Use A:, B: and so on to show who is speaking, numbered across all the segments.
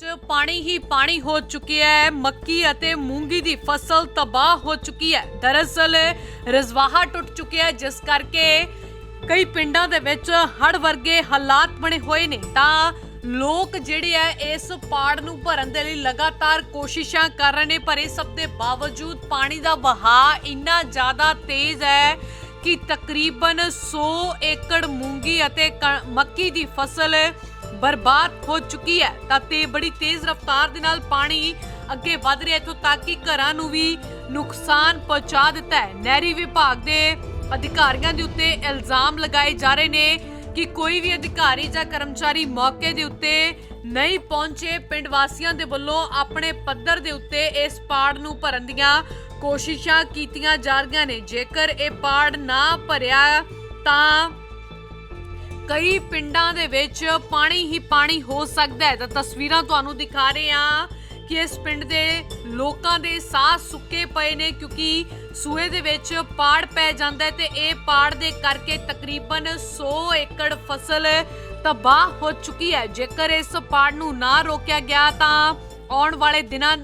A: ਵਿੱਚ ਪਾਣੀ ਹੀ ਪਾਣੀ ਹੋ ਚੁੱਕਿਆ ਹੈ। ਮੱਕੀ ਅਤੇ ਮੂੰਗੀ ਦੀ ਫਸਲ ਤਬਾਹ ਹੋ ਚੁੱਕੀ ਹੈ। ਦਰਅਸਲ ਰਜ਼ਵਾਹਾ ਟੁੱਟ ਚੁੱਕਿਆ ਹੈ, ਜਿਸ ਕਰਕੇ ਕਈ ਪਿੰਡਾਂ ਦੇ ਵਿੱਚ ਹੜ ਵਰਗੇ ਹਾਲਾਤ ਬਣੇ ਹੋਏ ਨੇ। ਤਾਂ ਲੋਕ ਜਿਹੜੇ ਆ ਇਸ ਪਾੜ ਨੂੰ ਭਰਨ ਦੇ ਲਈ ਲਗਾਤਾਰ ਕੋਸ਼ਿਸ਼ਾਂ ਕਰ ਰਹੇ ਨੇ, ਪਰ ਇਸ ਸਭ ਦੇ ਬਾਵਜੂਦ ਪਾਣੀ ਦਾ ਵਹਾਅ ਇੰਨਾ ਜ਼ਿਆਦਾ ਤੇਜ਼ ਹੈ ਕਿ ਤਕਰੀਬਨ 100 ਏਕੜ ਮੂੰਗੀ ਅਤੇ ਕ- ਮੱਕੀ ਦੀ ਫਸਲ ਬਰਬਾਦ ਹੋ ਚੁੱਕੀ ਹੈ। ਤਾਂ ਤੇ ਬੜੀ ਤੇਜ਼ ਰਫ਼ਤਾਰ ਦੇ ਨਾਲ ਪਾਣੀ ਅੱਗੇ ਵੱਧ ਰਿਹਾ ਹੈ ਇੱਥੋਂ ਤੱਕ ਕਿ ਘਰਾਂ ਨੂੰ ਵੀ ਨੁਕਸਾਨ ਪਹੁੰਚਾ ਦਿੱਤਾ ਹੈ। ਨਹਿਰੀ ਵਿਭਾਗ ਦੇ ਅਧਿਕਾਰੀਆਂ ਦੇ ਉੱਤੇ ਇਲਜ਼ਾਮ ਲਗਾਏ ਜਾ ਰਹੇ ਨੇ ਕਿ ਕੋਈ ਵੀ ਅਧਿਕਾਰੀ ਜਾਂ ਕਰਮਚਾਰੀ ਮੌਕੇ ਦੇ ਉੱਤੇ ਨਹੀਂ ਪਹੁੰਚੇ। ਪਿੰਡ ਵਾਸੀਆਂ ਦੇ ਵੱਲੋਂ ਆਪਣੇ ਪੱਧਰ ਦੇ ਉੱਤੇ ਇਸ ਪਾੜ ਨੂੰ ਭਰਨ ਦੀਆਂ ਕੋਸ਼ਿਸ਼ਾਂ ਕੀਤੀਆਂ ਜਾ ਰਹੀਆਂ ਨੇ। ਜੇਕਰ ਇਹ ਪਾੜ ਨਾ ਭਰਿਆ ਤਾਂ ਕਈ ਪਿੰਡਾਂ ਦੇ ਵਿੱਚ ਪਾਣੀ ਹੀ ਪਾਣੀ ਹੋ ਸਕਦਾ ਹੈ। ਤਾਂ ਤਸਵੀਰਾਂ ਤੁਹਾਨੂੰ ਦਿਖਾ ਰਹੇ ਹਾਂ ਕਿ ਇਸ ਪਿੰਡ ਦੇ ਲੋਕਾਂ ਦੇ ਸਾਹ ਸੁੱਕੇ ਪਏ ਨੇ ਕਿਉਂਕਿ ਸੂਏ ਦੇ ਵਿੱਚ ਪਾੜ ਪੈ ਜਾਂਦਾ ਹੈ ਤੇ ਇਹ ਪਾੜ ਦੇ ਕਰਕੇ ਤਕਰੀਬਨ 100 ਏਕੜ ਫਸਲ ਤਬਾਹ ਹੋ ਚੁੱਕੀ ਹੈ। ਜੇਕਰ ਇਸ ਪਾੜ ਨੂੰ ਨਾ ਰੋਕਿਆ ਗਿਆ ਤਾਂ ਆਉਣ ਵਾਲੇ ਦਿਨਾਂ,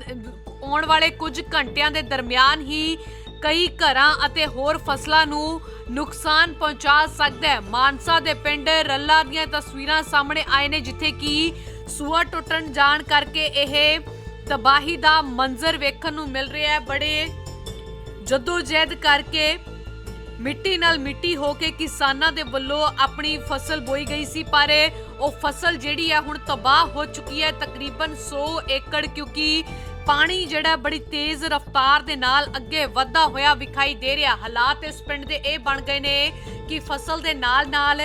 A: ਆਉਣ ਵਾਲੇ ਕੁਝ ਘੰਟਿਆਂ ਦੇ ਦਰਮਿਆਨ ਹੀ ਕਈ ਘਰਾਂ ਅਤੇ ਹੋਰ ਫਸਲਾਂ ਨੂੰ ਨੁਕਸਾਨ ਪਹੁੰਚਾ ਸਕਦਾ ਹੈ। ਮਾਨਸਾ ਦੇ ਪਿੰਡ ਰੱਲਾ ਦੀਆਂ ਤਸਵੀਰਾਂ ਸਾਹਮਣੇ ਆਏ ਨੇ, ਜਿੱਥੇ ਕਿ ਸੂਆ ਟੁੱਟਣ ਜਾਣ ਕਰਕੇ ਇਹ ਤਬਾਹੀ ਦਾ ਮੰਜ਼ਰ ਵੇਖਣ ਨੂੰ ਮਿਲ ਰਿਹਾ ਹੈ। ਬੜੇ ਜਦੋਜਹਿਦ ਕਰਕੇ ਮਿੱਟੀ ਨਾਲ ਮਿੱਟੀ ਹੋ ਕੇ ਕਿਸਾਨਾਂ ਦੇ ਵੱਲੋਂ ਆਪਣੀ ਫਸਲ ਬੋਈ ਗਈ ਸੀ, ਪਰ ਉਹ ਫਸਲ ਜਿਹੜੀ ਹੈ ਹੁਣ ਤਬਾਹ ਹੋ ਚੁੱਕੀ ਹੈ। ਤਕਰੀਬਨ 100 ਏਕੜ, ਕਿਉਂਕਿ ਪਾਣੀ ਜਿਹੜਾ ਬੜੀ ਤੇਜ਼ ਰਫ਼ਤਾਰ ਦੇ ਨਾਲ ਅੱਗੇ ਵੱਧਦਾ ਹੋਇਆ ਵਿਖਾਈ ਦੇ ਰਿਹਾ। ਹਾਲਾਤ ਇਸ ਪਿੰਡ ਦੇ ਇਹ ਬਣ ਗਏ ਨੇ ਕਿ ਫਸਲ ਦੇ ਨਾਲ-ਨਾਲ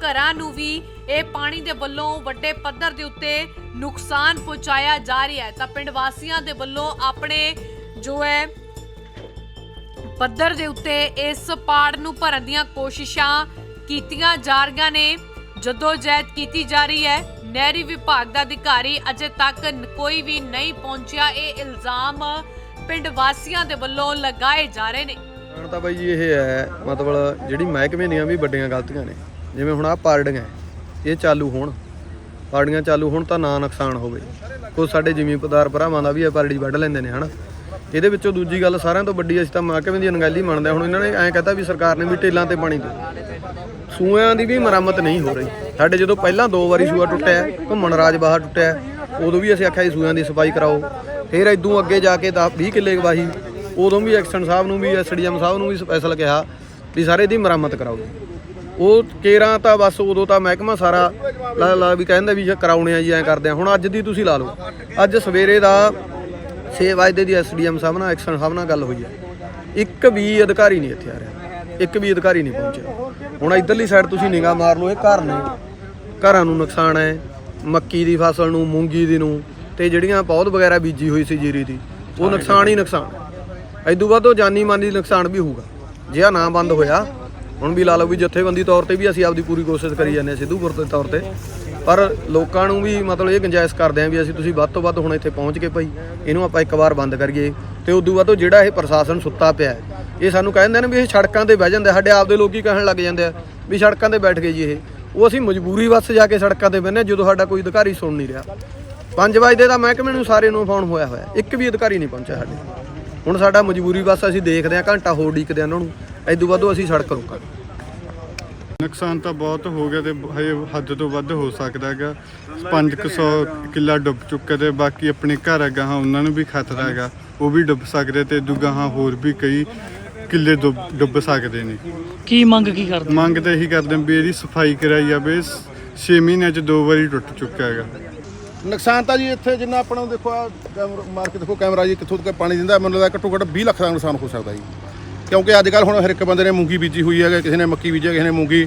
A: ਘਰਾਂ ਨੂੰ ਵੀ ਇਹ ਪਾਣੀ ਦੇ ਵੱਲੋਂ ਵੱਡੇ ਪੱਧਰ ਦੇ ਉੱਤੇ ਨੁਕਸਾਨ ਪਹੁੰਚਾਇਆ ਜਾ ਰਿਹਾ ਹੈ। ਤਾਂ ਪਿੰਡ ਵਾਸੀਆਂ ਦੇ ਵੱਲੋਂ ਆਪਣੇ ਜੋ ਹੈ ਪੱਧਰ ਦੇ ਉੱਤੇ ਇਸ ਪਾੜ ਨੂੰ ਭਰਨ ਦੀਆਂ ਕੋਸ਼ਿਸ਼ਾਂ ਕੀਤੀਆਂ ਜਾ ਰਹੀਆਂ ਨੇ। ਜਦੋਂ ਜਹਿਦ ਕੀਤੀ ਜਾ ਰਹੀ ਹੈ। ਨਹਿਰੀ ਵਿਭਾਗ ਦਾ ਅਧਿਕਾਰੀ ਅਜੇ ਤੱਕ ਕੋਈ ਵੀ ਨਹੀਂ ਪਹੁੰਚਿਆ। ਇਹ ਇਲਜ਼ਾਮ ਪਿੰਡ ਵਾਸੀਆਂ ਦੇ ਵੱਲੋਂ ਲਗਾਏ ਜਾ ਰਹੇ ਨੇ।
B: ਹੁਣ ਤਾਂ ਬਾਈ ਜੀ ਇਹ ਹੈ, ਮਤਲਬ ਜਿਹੜੀ ਮਹਿਕਮੇ ਦੀਆਂ ਵੀ ਵੱਡੀਆਂ ਗਲਤੀਆਂ ਨੇ, ਜਿਵੇਂ ਹੁਣ ਆ ਪਾਰਡੀਆਂ ਇਹ ਚਾਲੂ ਹੋਣ। ਪਾਰਡੀਆਂ ਚਾਲੂ ਹੋਣ ਤਾਂ ਨਾ ਨੁਕਸਾਨ ਹੋਵੇ। ਕੋਈ ਸਾਡੇ ਜ਼ਿਮੀਂਦਾਰ ਭਰਾਵਾਂ ਦਾ ਵੀ ਇਹ ਪਾਰੜੀ ਵੱਢ ਲੈਂਦੇ ਨੇ, ਹਨਾ? ਇਹਦੇ ਵਿੱਚੋਂ ਦੂਜੀ ਗੱਲ ਸਾਰਿਆਂ ਤੋਂ ਵੱਡੀ ਅਸੀਂ ਤਾਂ ਮਹਿਕਮੇ ਦੀ ਅਣਗਹਿਲੀ ਮੰਨਦੇ ਹੁਣ ਇਹਨਾਂ ਨੇ ਐਂ ਕਹਤਾ ਵੀ ਸਰਕਾਰ ਨੇ ਵੀ ਟੇਲਾਂ ਤੇ ਪਾਣੀ ਦੇ ਸੂਇਆਂ ਦੀ ਵੀ ਮੁਰੰਮਤ ਨਹੀਂ ਹੋ ਰਹੀ। ਸਾਡੇ ਜਦੋਂ ਪਹਿਲਾਂ ਦੋ ਵਾਰੀ ਸੂਆ ਟੁੱਟਿਆ, ਘੁੰਮਣ ਰਾਜ ਬਾਹਰ ਟੁੱਟਿਆ, ਉਦੋਂ ਵੀ ਅਸੀਂ ਆਖਿਆ ਜੀ ਸੂਇਆਂ ਦੀ ਸਫ਼ਾਈ ਕਰਾਓ। ਫਿਰ ਇਦੋਂ ਅੱਗੇ ਜਾ ਕੇ 10 20 ਕਿੱਲੇ ਗਵਾਹੀ। ਉਦੋਂ ਵੀ ਐਕਸਟਨ ਸਾਹਿਬ ਨੂੰ ਵੀ, ਐਸਡੀਐਮ ਸਾਹਿਬ ਨੂੰ ਵੀ ਸਪੈਸ਼ਲ ਕਿਹਾ ਵੀ ਸਾਰੇ ਦੀ ਮੁਰੰਮਤ ਕਰਾਓ। ਉਹ ਕੇਰਾਂ ਤਾਂ ਬਸ ਉਦੋਂ ਤਾਂ ਮਹਿਕਮਾ ਸਾਰਾ ਲਾ ਲਾ ਵੀ ਕਹਿੰਦਾ ਵੀ ਕਰਾਉਣੇ ਆ ਜੀ, ਐਂ ਕਰਦੇ ਆ। ਹੁਣ ਅੱਜ ਦੀ ਤੁਸੀਂ ਲਾ ਲਓ। ਅੱਜ ਸਵੇਰੇ ਦਾ 6 ਇਹਦੇ ਦੀ ਐਸਡੀਐਮ ਸਾਹਿਬ ਨਾਲ ਐਕਸ਼ਨ ਸਾਹਿਬ ਨਾਲ ਗੱਲ ਹੋਈ ਹੈ। ਇੱਕ ਵੀ ਅਧਿਕਾਰੀ ਨਹੀਂ ਇੱਥੇ ਆ ਰਿਹਾ। ਇੱਕ ਵੀ ਅਧਿਕਾਰੀ ਨਹੀਂ ਪਹੁੰਚਿਆ। ਹੁਣ ਇਧਰਲੀ ਸਾਈਡ ਤੁਸੀਂ ਨਿਗਾਹ ਮਾਰ ਲਓ, ਇਹ ਘਰ ਨੇ। ਘਰਾਂ ਨੂੰ ਨੁਕਸਾਨ ਹੈ। ਮੱਕੀ ਦੀ ਫਸਲ ਨੂੰ, ਮੂੰਗੀ ਦੀ ਨੂੰ ਤੇ ਜਿਹੜੀਆਂ ਪੌਦ ਵਗੈਰਾ ਬੀਜੀ ਹੋਈ ਸੀ ਜੀਰੀ ਦੀ, ਉਹ ਨੁਕਸਾਨ ਹੀ ਨੁਕਸਾਨ ਹੈ। ਬਾਅਦ ਉਹ ਜਾਨੀ ਮਾਨੀ ਨੁਕਸਾਨ ਵੀ ਹੋਊਗਾ। ਜੇ ਆ ਨਾ ਬੰਦ ਹੋਇਆ, ਹੁਣ ਵੀ ਲਾ ਲਓ ਵੀ ਜਥੇਬੰਦੀ ਤੌਰ ਤੇ ਵੀ ਅਸੀਂ ਆਪਦੀ ਪੂਰੀ ਕੋਸ਼ਿਸ਼ ਕਰੀ ਜਾਂਦੇ ਹਾਂ ਸਿੱਧੂਪੁਰ ਦੇ ਤੌਰ ਤੇ। ਪਰ ਲੋਕਾਂ ਨੂੰ ਵੀ ਮਤਲਬ ਇਹ ਗੁੰਜਾਇਸ਼ ਕਰਦੇ ਆਂ ਵੀ ਅਸੀਂ ਤੁਸੀਂ ਵੱਧ ਤੋਂ ਵੱਧ ਹੁਣ ਇੱਥੇ ਪਹੁੰਚ ਕੇ ਭਾਈ, ਇਹਨੂੰ ਆਪਾਂ ਇੱਕ ਵਾਰ ਬੰਦ ਕਰੀਏ ਤੇ ਉਦੋਂ ਬਾਅਦ ਉਹ ਜਿਹੜਾ ਇਹ ਪ੍ਰਸ਼ਾਸਨ ਸੁੱਤਾ ਪਿਆ ਇਹ ਸਾਨੂੰ ਕਹਿੰਦੇ ਨੇ ਵੀ ਇਹ ਸੜਕਾਂ ਤੇ ਬਹਿ ਜਾਂਦੇ ਆ। ਸਾਡੇ ਆਪਦੇ ਲੋਕੀ ਕਹਿਣ ਲੱਗ ਜਾਂਦੇ ਆ ਵੀ ਸੜਕਾਂ ਤੇ ਬੈਠ ਗਏ ਜੀ ਇਹ। ਉਹ ਅਸੀਂ ਮਜਬੂਰੀ ਵੱਸ ਜਾ ਕੇ ਸੜਕਾਂ ਤੇ ਬਹਿੰਦੇ ਹਾਂ ਜਦੋਂ ਸਾਡਾ ਕੋਈ ਅਧਿਕਾਰੀ ਸੁਣ ਨਹੀਂ ਰਿਹਾ। 5 ਵਜੇ ਦਾ ਮਹਿਕਮੇ ਨੂੰ ਸਾਰੇ ਨੂੰ ਫੋਨ ਹੋਇਆ ਹੋਇਆ, ਇੱਕ ਵੀ ਅਧਿਕਾਰੀ ਨਹੀਂ ਪਹੁੰਚਿਆ ਸਾਡੇ। ਹੁਣ ਸਾਡਾ ਮਜਬੂਰੀ ਵੱਸ ਅਸੀਂ ਦੇਖਦੇ ਹਾਂ, ਘੰਟਾ ਹੋਰ ਡੀਕਦੇ ਹਾਂ ਉਹਨਾਂ ਨੂੰ ਐਦੋਂ ਵੱਧ ਅਸੀਂ ਸੜਕ ਰੋਕਾਂਗੇ।
C: ਨੁਕਸਾਨ ਤਾਂ ਬਹੁਤ ਹੋ ਗਿਆ ਤੇ ਹਜੇ ਹੱਦ ਤੋਂ ਵੱਧ ਹੋ ਸਕਦਾ ਹੈਗਾ। 500 ਕਿੱਲਾ ਡੁੱਬ ਚੁੱਕਾ ਤੇ ਬਾਕੀ ਆਪਣੇ ਘਰ ਹੈਗਾ ਹਾਂ ਉਹਨਾਂ ਨੂੰ ਵੀ ਖਤਰਾ ਹੈਗਾ। ਉਹ ਵੀ ਡੁੱਬ ਸਕਦੇ ਤੇ ਦੂਗਾ ਹਾਂ ਹੋਰ ਵੀ ਕਈ ਕਿੱਲੇ ਡੁੱਬ ਡੁੱਬ ਸਕਦੇ ਨੇ।
D: ਕੀ ਮੰਗ ਕੀ ਕਰਦੇ?
C: ਮੰਗ ਤਾਂ ਇਹੀ ਕਰਦੇ ਵੀ ਇਹਦੀ ਸਫ਼ਾਈ ਕਰਾਈ ਜਾਵੇ 6 ਮਹੀਨਿਆਂ 'ਚ ਦੋ ਵਾਰੀ ਟੁੱਟ ਚੁੱਕਾ ਹੈਗਾ।
E: ਨੁਕਸਾਨ ਤਾਂ ਜੀ ਇੱਥੇ ਜਿੰਨਾ ਆਪਾਂ ਨੂੰ ਦੇਖੋ ਆ ਮਾਰ ਕੇ ਦੇਖੋ ਕੈਮਰਾ ਜੀ ਕਿੱਥੋਂ ਤੱਕ ਪਾਣੀ ਦਿੰਦਾ ਮੈਨੂੰ ਲੱਗਦਾ ਘੱਟੋ ਘੱਟ 20 ਲੱਖ ਦਾ ਨੁਕਸਾਨ ਹੋ ਸਕਦਾ ਜੀ। ਕਿਉਂਕਿ ਅੱਜ ਕੱਲ ਹੁਣ ਹਰ ਇੱਕ ਬੰਦੇ ਨੇ ਮੂੰਗੀ ਬੀਜੀ ਹੋਈ ਹੈ ਕਿਸੇ ਨੇ ਮੱਕੀ ਬੀਜੀ ਹੈ, ਕਿਸੇ ਨੇ ਮੂੰਗੀ।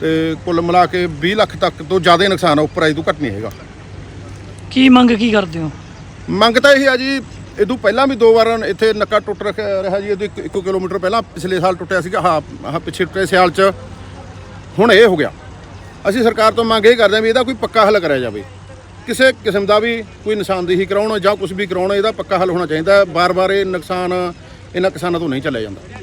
E: ਤੇ ਕੁੱਲ ਮਿਲਾ ਕੇ 20 ਲੱਖ ਤੱਕ ਤੋਂ ਜ਼ਿਆਦਾ ਨੁਕਸਾਨ ਆ ਉੱਪਰ ਅਜੇ ਤੋਂ ਘੱਟ ਨਹੀਂ ਹੈਗਾ।
D: ਕੀ ਮੰਗ ਕੀ ਕਰਦੇ ਹੋ?
E: ਮੰਗ ਤਾਂ ਇਹ ਆ ਜੀ ਇਦੋਂ ਪਹਿਲਾਂ ਵੀ ਦੋ ਵਾਰ ਇੱਥੇ ਨੱਕਾ ਟੁੱਟ ਰੱਖਿਆ ਰਿਹਾ ਜੀ ਇਹਦੇ 1 ਕਿਲੋਮੀਟਰ ਪਹਿਲਾਂ ਪਿਛਲੇ ਸਾਲ ਟੁੱਟਿਆ ਸੀਗਾ ਹਾਂ ਹਾਂ ਪਿਛਲੇ ਟੁੱਟੇ ਸਿਆਲ 'ਚ। ਹੁਣ ਇਹ ਹੋ ਗਿਆ। ਅਸੀਂ ਸਰਕਾਰ ਤੋਂ ਮੰਗ ਇਹ ਕਰਦੇ ਹਾਂ ਵੀ ਇਹਦਾ ਕੋਈ ਪੱਕਾ ਹੱਲ ਕਰਿਆ ਜਾਵੇ। ਕਿਸੇ ਕਿਸਮ ਦਾ ਵੀ ਕੋਈ ਨਿਸ਼ਾਨਦੇਹੀ ਕਰਾਉਣਾ ਜਾਂ ਕੁਝ ਵੀ ਕਰਾਉਣਾ ਇਹਦਾ ਪੱਕਾ ਹੱਲ ਹੋਣਾ ਚਾਹੀਦਾ। ਬਾਰ-ਬਾਰ ਇਹ ਨੁਕਸਾਨ ਇਹਨਾਂ ਕਿਸਾਨਾਂ ਤੋਂ ਨਹੀਂ ਚੱਲਿਆ ਜਾਂਦਾ।